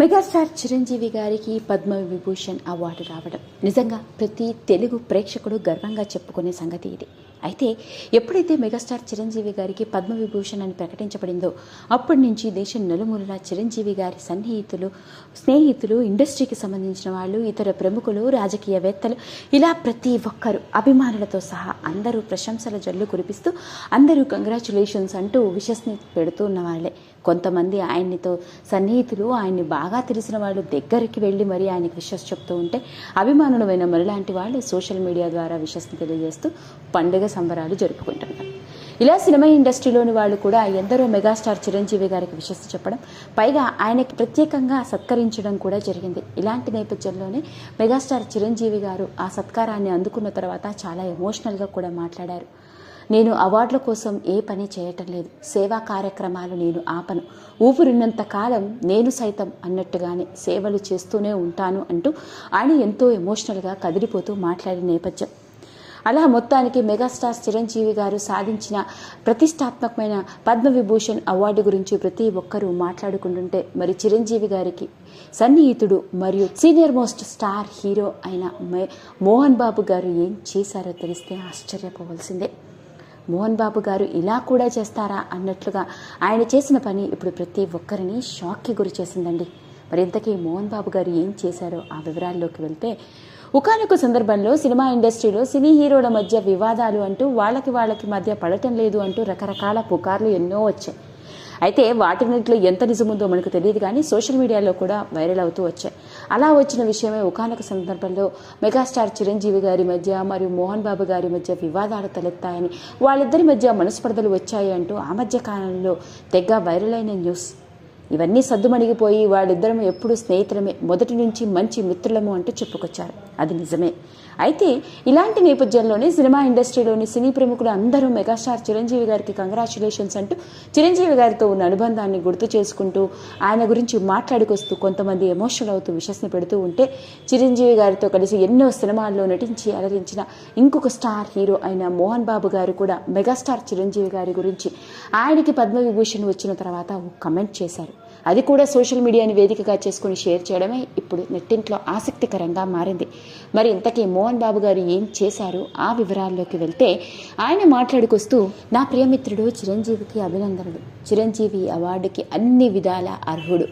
Megastar Chiranjeevi గారికి Padma Vibhushan award రావడం. నిజంగా ప్రతి తెలుగు ప్రేక్షకుడు గర్వంగా చెప్పుకునే సంగతి ఇది. అయితే ఎప్పుడైతే మెగాస్టార్ చిరంజీవి గారికి పద్మ విభూషణ్ అని ప్రకటించబడిందో అప్పటి నుంచి దేశం నలుమూలలా చిరంజీవి గారి సన్నిహితులు స్నేహితులు ఇండస్ట్రీకి సంబంధించిన వాళ్ళు ఇతర ప్రముఖులు రాజకీయవేత్తలు ఇలా ప్రతి ఒక్కరు అభిమానులతో సహా అందరూ ప్రశంసల జల్లు కురిపిస్తూ అందరూ కంగ్రాచులేషన్స్ అంటూ విషస్ని పెడుతూ ఉన్న వాళ్ళే కొంతమంది ఆయన్నితో సన్నిహితులు ఆయన్ని బాగా తెలిసిన వాళ్ళు దగ్గరికి వెళ్ళి మరీ ఆయనకి విషస్ చెప్తూ ఉంటే అభిమానులమైన మరిలాంటి వాళ్ళు సోషల్ మీడియా ద్వారా విషస్ని తెలియజేస్తూ పండుగ సంబరాలు జరుపుకుంటున్నారు. ఇలా సినిమా ఇండస్ట్రీలోని వాళ్ళు కూడా ఎందరో మెగాస్టార్ చిరంజీవి గారికి విషస్ చెప్పడం పైగా ఆయనకి ప్రత్యేకంగా సత్కరించడం కూడా జరిగింది. ఇలాంటి నేపథ్యంలోనే మెగాస్టార్ చిరంజీవి గారు ఆ సత్కారాన్ని అందుకున్న తర్వాత చాలా ఎమోషనల్గా కూడా మాట్లాడారు. నేను అవార్డుల కోసం ఏ పని చేయటం లేదు. సేవా కార్యక్రమాలు నేను ఆపను. ఊపిరిన్నంత కాలం నేను సైతం అన్నట్టుగానే సేవలు చేస్తూనే ఉంటాను అంటూ ఆయన ఎంతో ఎమోషనల్గా కదిలిపోతూ మాట్లాడిన నేపథ్యం. అలా మొత్తానికి మెగాస్టార్ చిరంజీవి గారు సాధించిన ప్రతిష్టాత్మకమైన పద్మవిభూషణ్ అవార్డు గురించి ప్రతి ఒక్కరూ మాట్లాడుకుంటుంటే మరి చిరంజీవి గారికి సన్నిహితుడు మరియు సీనియర్ మోస్ట్ స్టార్ హీరో అయిన మోహన్ బాబు గారు ఏం చేశారో తెలిస్తే ఆశ్చర్యపోవలసిందే. మోహన్ బాబు గారు ఇలా కూడా చేస్తారా అన్నట్లుగా ఆయన చేసిన పని ఇప్పుడు ప్రతి ఒక్కరిని షాక్కి గురి చేసిందండి. మరి ఇంతకీ మోహన్ బాబు గారు ఏం చేశారో ఆ వివరాల్లోకి వెళ్తే ఒకనొక సందర్భంలో సినిమా ఇండస్ట్రీలో సినీ హీరోల మధ్య వివాదాలు అంటూ వాళ్ళకి వాళ్ళకి మధ్య పడటం లేదు అంటూ రకరకాల పుకార్లు ఎన్నో వచ్చాయి. అయితే వాటినిట్లో ఎంత నిజముందో మనకు తెలియదు కానీ సోషల్ మీడియాలో కూడా వైరల్ అవుతూ వచ్చాయి. అలా వచ్చిన విషయమే ఒకనొక సందర్భంలో మెగాస్టార్ చిరంజీవి గారి మధ్య మరియు మోహన్ బాబు గారి మధ్య వివాదాలు తలెత్తాయని వాళ్ళిద్దరి మధ్య మనస్పర్ధలు వచ్చాయి అంటూ ఆ మధ్య కాలంలో తెగ వైరల్ అయిన న్యూస్. ఇవన్నీ సద్దుమణిగిపోయి వాళ్ళిద్దరం ఎప్పుడు స్నేహితులమే. మొదటి నుంచి మంచి మిత్రులము అంటూ చెప్పుకొచ్చారు. అది నిజమే. అయితే ఇలాంటి నేపథ్యంలోనే సినిమా ఇండస్ట్రీలోని సినీ ప్రముఖులు అందరూ మెగాస్టార్ చిరంజీవి గారికి కంగ్రాచులేషన్స్ అంటూ చిరంజీవి గారితో ఉన్న అనుబంధాన్ని గుర్తు చేసుకుంటూ ఆయన గురించి మాట్లాడుకొస్తూ కొంతమంది ఎమోషనల్ అవుతూ విషస్ని పెడుతూ ఉంటే చిరంజీవి గారితో కలిసి ఎన్నో సినిమాల్లో నటించి అలరించిన ఇంకొక స్టార్ హీరో అయిన మోహన్ బాబు గారు కూడా మెగాస్టార్ చిరంజీవి గారి గురించి ఆయనకి పద్మవిభూషణ్ వచ్చిన తర్వాత ఒక కమెంట్ చేశారు. అది కూడా సోషల్ మీడియాని వేదికగా చేసుకుని షేర్ చేయడమే ఇప్పుడు నెట్టింట్లో ఆసక్తికరంగా మారింది. మరి ఇంతకీ మోహన్ బాబు గారు ఏం చేశారు? ఆ వివరాల్లోకి వెళ్తే ఆయన మాట్లాడుకొస్తూ నా ప్రియమిత్రుడు చిరంజీవికి అభినందనలు. చిరంజీవి అవార్డుకి అన్ని విధాల అర్హుడు.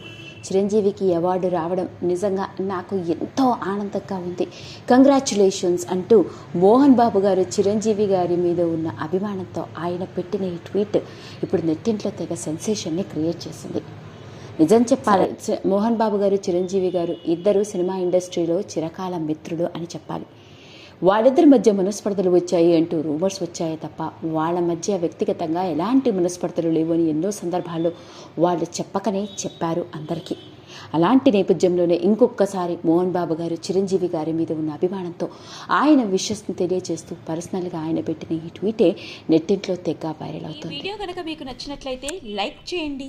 చిరంజీవికి అవార్డు రావడం నిజంగా నాకు ఎంతో ఆనందంగా ఉంది. కంగ్రాచులేషన్స్ అంటూ మోహన్ బాబు గారు చిరంజీవి గారి మీద ఉన్న అభిమానంతో ఆయన పెట్టిన ఈ ట్వీట్ ఇప్పుడు నెట్టింట్లో తెగ సెన్సేషన్ని క్రియేట్ చేసింది. నిజం చెప్పాలి. మోహన్ బాబు గారు చిరంజీవి గారు ఇద్దరు సినిమా ఇండస్ట్రీలో చిరకాల మిత్రులు అని చెప్పాలి. వాళ్ళిద్దరి మధ్య మనస్పర్ధలు వచ్చాయి అంటూ రూమర్స్ వచ్చాయి తప్ప వాళ్ళ మధ్య వ్యక్తిగతంగా ఎలాంటి మనస్పర్ధలు లేవు అని ఎన్నో సందర్భాల్లో వాళ్ళు చెప్పకనే చెప్పారు అందరికీ. అలాంటి నేపథ్యంలోనే ఇంకొకసారి మోహన్ బాబు గారు చిరంజీవి గారి మీద ఉన్న అభిమానంతో ఆయన విషస్ని తెలియజేస్తూ పర్సనల్గా ఆయన పెట్టిన ఈ ట్వీటే నెట్టింట్లో తెగ వైరల్ అవుతుంది. వీడియో కనుక మీకు నచ్చినట్లయితే లైక్ చేయండి.